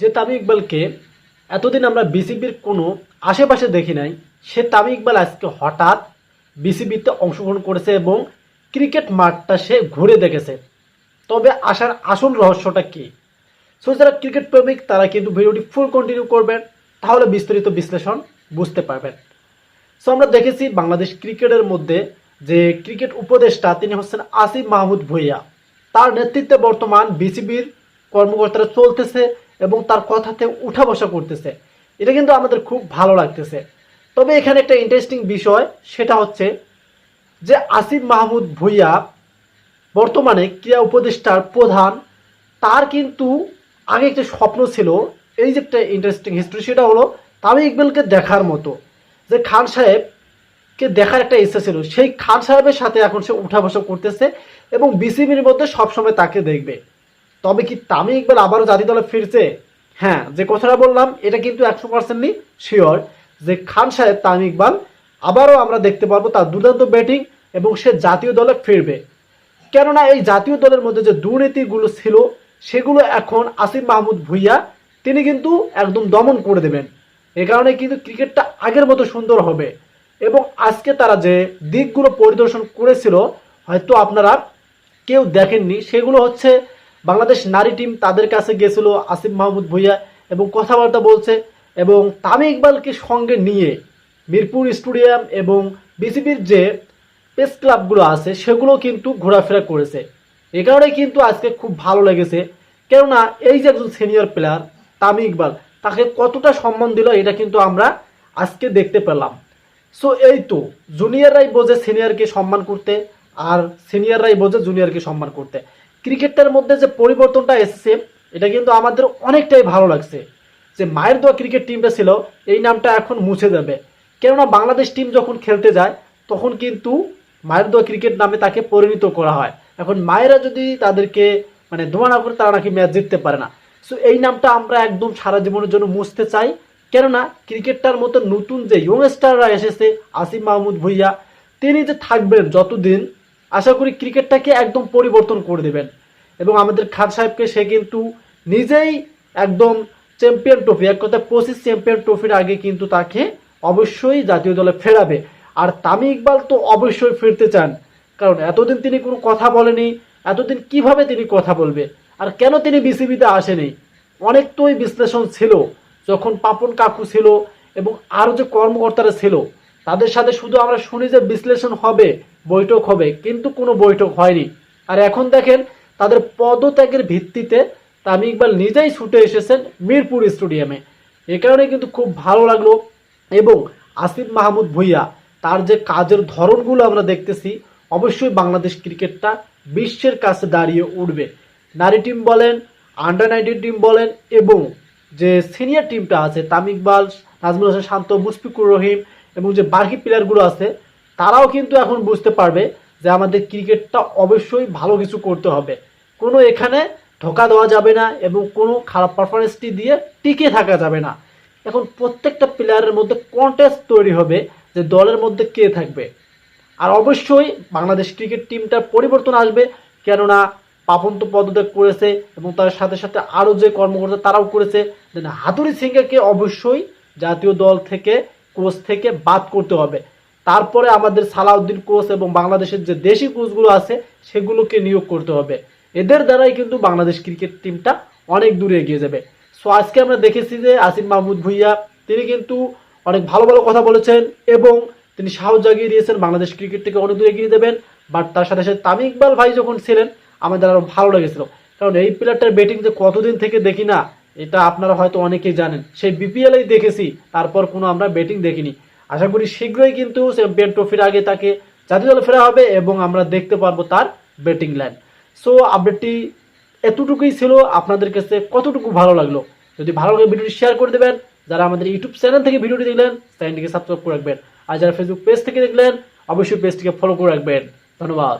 যে তামিম ইকবালকে এতদিন আমরা বিসিবির কোনো আশেপাশে দেখি নাই, সে তামিম ইকবাল আজকে হঠাৎ বিসিবিতে অংশগ্রহণ করেছে এবং ক্রিকেট মাঠটা সে ঘুরে দেখেছে। তবে আসার আসল রহস্যটা কী? সো যারা ক্রিকেট প্রেমিক, তারা কিন্তু ভিডিওটি ফুল কন্টিনিউ করবেন, তাহলে বিস্তারিত বিশ্লেষণ বুঝতে পারবেন। সো আমরা দেখেছি বাংলাদেশ ক্রিকেটের মধ্যে যে ক্রিকেট উপদেষ্টা, তিনি হচ্ছেন আসিফ মাহমুদ ভুইয়া। তার নেতৃত্বে বর্তমান বিসিবির কর্মকর্তারা চলতেছে এবং তার কথাতে উঠা বসা করতেছে। এটা কিন্তু আমাদের খুব ভালো লাগতেছে। তবে এখানে একটা ইন্টারেস্টিং বিষয়, সেটা হচ্ছে যে আসিফ মাহমুদ ভুইয়া বর্তমানে ক্রীড়া উপদেষ্টার প্রধান, তার কিন্তু আগে একটা স্বপ্ন ছিল, এই যে একটা ইন্টারেস্টিং হিস্ট্রি সেটা হলো তামিম ইকবালকে দেখার মতো, যে খান সাহেবকে দেখার একটা ইচ্ছা ছিল। সেই খান সাহেবের সাথে এখন সে উঠা বসা করতেছে এবং বিসিবির মধ্যে সবসময় তাকে দেখবে। তবে কি তামিম ইকবাল আবারও জাতীয় দলে ফিরছে? হ্যাঁ যে কথাটা বললাম, এটা কিন্তু একশো পার্সেন্টলি শিওর যে খান সাহেব, তামিম ইকবাল আবারও আমরা দেখতে পারব তার দুর্দান্ত ব্যাটিং এবং সে জাতীয় দলে ফিরবে। কেননা এই জাতীয় দলের মধ্যে যে দুর্নীতিগুলো ছিল, সেগুলো এখন আসিফ মাহমুদ ভুইয়া, তিনি কিন্তু একদম দমন করে দেবেন। এ কারণে কিন্তু ক্রিকেটটা আগের মতো সুন্দর হবে। এবং আজকে তারা যে দিকগুলো পরিদর্শন করেছিল, হয়তো আপনারা কেউ দেখেননি, সেগুলো হচ্ছে বাংলাদেশ নারী টিম তাদের কাছে গেছিল আসিফ মাহমুদ ভুইয়া এবং কথাবার্তা বলছে এবং তামি ইকবালকে সঙ্গে নিয়ে মিরপুর স্টেডিয়াম এবং বিসিবির যে প্রেস ক্লাবগুলো আছে, সেগুলো কিন্তু ঘোরাফেরা করেছে। এ কারণে কিন্তু আজকে খুব ভালো লেগেছে। কেননা এই যে একজন সিনিয়র প্লেয়ার তামি ইকবাল, তাকে কতটা সম্মান দিল এটা কিন্তু আমরা আজকে দেখতে পেলাম। সো এই তো জুনিয়ররাই বোঝে সিনিয়রকে সম্মান করতে, আর সিনিয়ররাই বোঝে জুনিয়রকে সম্মান করতে। ক্রিকেটটার মধ্যে যে পরিবর্তনটা এসেছে, এটা কিন্তু আমাদের অনেকটাই ভালো লাগছে। যে মায়ের দোয়া ক্রিকেট টিমটা ছিল, এই নামটা এখন মুছে যাবে কেননা বাংলাদেশ টিম যখন খেলতে যায়, তখন কিন্তু মায়ের দোয়া ক্রিকেট নামে তাকে পরিণত করা হয়। এখন মায়েরা যদি তাদেরকে মানে দোয়া না করে, তারা নাকি ম্যাচ জিততে পারে না। সো এই নামটা আমরা একদম সারা জীবনের জন্য মুছতে চাই। কেননা ক্রিকেটটার মতো নতুন যে ইয়ংস্টাররা এসেছে, আসিফ মাহমুদ ভুইয়া, তিনি যে থাকবেন যতদিন, আশা করি ক্রিকেটটাকে একদম পরিবর্তন করে দেবেন। এবং আমাদের খান সাহেবকে সে কিন্তু নিজেই একদম চ্যাম্পিয়ন ট্রফি, এক কথা পঁচিশ চ্যাম্পিয়ন ট্রফির আগে কিন্তু তাকে অবশ্যই জাতীয় দলে ফেরাবে। আর তামিম ইকবাল তো অবশ্যই ফিরতে চান। কারণ এতদিন তিনি কোনো কথা বলেনি, এতদিন কীভাবে তিনি কথা বলবে? আর কেন তিনি বিসিবিতে আসেনি? অনেক তো ওই বিশ্লেষণ ছিল, যখন পাপন কাকু ছিল এবং আরও যে কর্মকর্তারা ছিল, তাদের সাথে শুধু আমরা শুনি যে বিশ্লেষণ হবে, বৈঠক হবে, কিন্তু কোনো বৈঠক হয়নি। আর এখন দেখেন তাদের পদত্যাগের ভিত্তিতে তামিম ইকবাল নিজেই ছুটে এসেছেন মিরপুর স্টেডিয়ামে। এ কারণে কিন্তু খুব ভালো লাগল এবং আসিফ মাহমুদ ভুইয়া, তার যে কাজের ধরনগুলো আমরা দেখতেছি, অবশ্যই বাংলাদেশ ক্রিকেটটা বিশ্বের কাছে দাঁড়িয়ে উঠবে। নারী টিম বলেন আন্ডার নাইনটিন টিম বলেন এবং যে সিনিয়র টিমটা আছে, তামিম ইকবাল, নাজমুল হাসান শান্ত, মুশফিকুর রহিম এবং যে বাকি প্লেয়ারগুলো আছে, তারাও কিন্তু এখন বুঝতে পারবে যে আমাদের ক্রিকেটটা অবশ্যই ভালো কিছু করতে হবে। কোনো এখানে ধোকা দেওয়া যাবে না এবং কোনো খারাপ পারফরমেন্সটি দিয়ে টিকে থাকা যাবে না। এখন প্রত্যেকটা প্লেয়ারের মধ্যে কন্টেস্ট তৈরি হবে যে দলের মধ্যে কে থাকবে। আর অবশ্যই বাংলাদেশ ক্রিকেট টিমটার পরিবর্তন আসবে, কেননা পাপন তো পদত্যাগ করেছে এবং তার সাথে সাথে আরও যে কর্মকর্তা তারাও করেছে দেন হাতুরি সিংহকে অবশ্যই জাতীয় দল থেকে কোচ থেকে বাদ করতে হবে। তারপরে আমাদের সালাউদ্দিন কোচ এবং বাংলাদেশের যে দেশি কোচগুলো আছে, সেগুলোকে নিয়োগ করতে হবে। এদের দ্বারাই কিন্তু বাংলাদেশ ক্রিকেট টিমটা অনেক দূরে এগিয়ে যাবে। সো আজকে আমরা দেখেছি যে আসিফ মাহমুদ ভুইয়া, তিনি কিন্তু অনেক ভালো ভালো কথা বলেছেন এবং তিনি সাহস জাগিয়ে দিয়েছেন বাংলাদেশ ক্রিকেট থেকে অনেক দূরে এগিয়ে দেবেন বাট তার সাথে সাথে তামিম ইকবাল ভাই যখন ছিলেন, আমাদের আরও ভালো লেগেছিল। কারণ এই প্লেয়ারটার ব্যাটিং যে কতদিন থেকে দেখি না, এটা আপনারা হয়তো অনেকেই জানেন। সেই বিপিএলেই দেখেছি, তারপর কোনো আমরা ব্যাটিং দেখিনি। আশা করি শীঘ্রই কিন্তু চ্যাম্পিয়ন ট্রফির আগে তাকে জাতীয় দলে ফেরা হবে এবং আমরা দেখতে পারব তার ব্যাটিং লাইন সো আপডেটটি এতটুকুই ছিল। আপনাদের কাছে কতটুকু ভালো লাগল? যদি ভালো লাগে ভিডিওটি শেয়ার করে দেবেন। যারা আমাদের ইউটিউব চ্যানেল থেকে ভিডিওটি দেখলেন, চ্যানেলটিকে সাবস্ক্রাইব করে রাখবেন। আর যারা ফেসবুক পেজ থেকে দেখলেন, অবশ্যই পেজটিকে ফলো করে রাখবেন। ধন্যবাদ।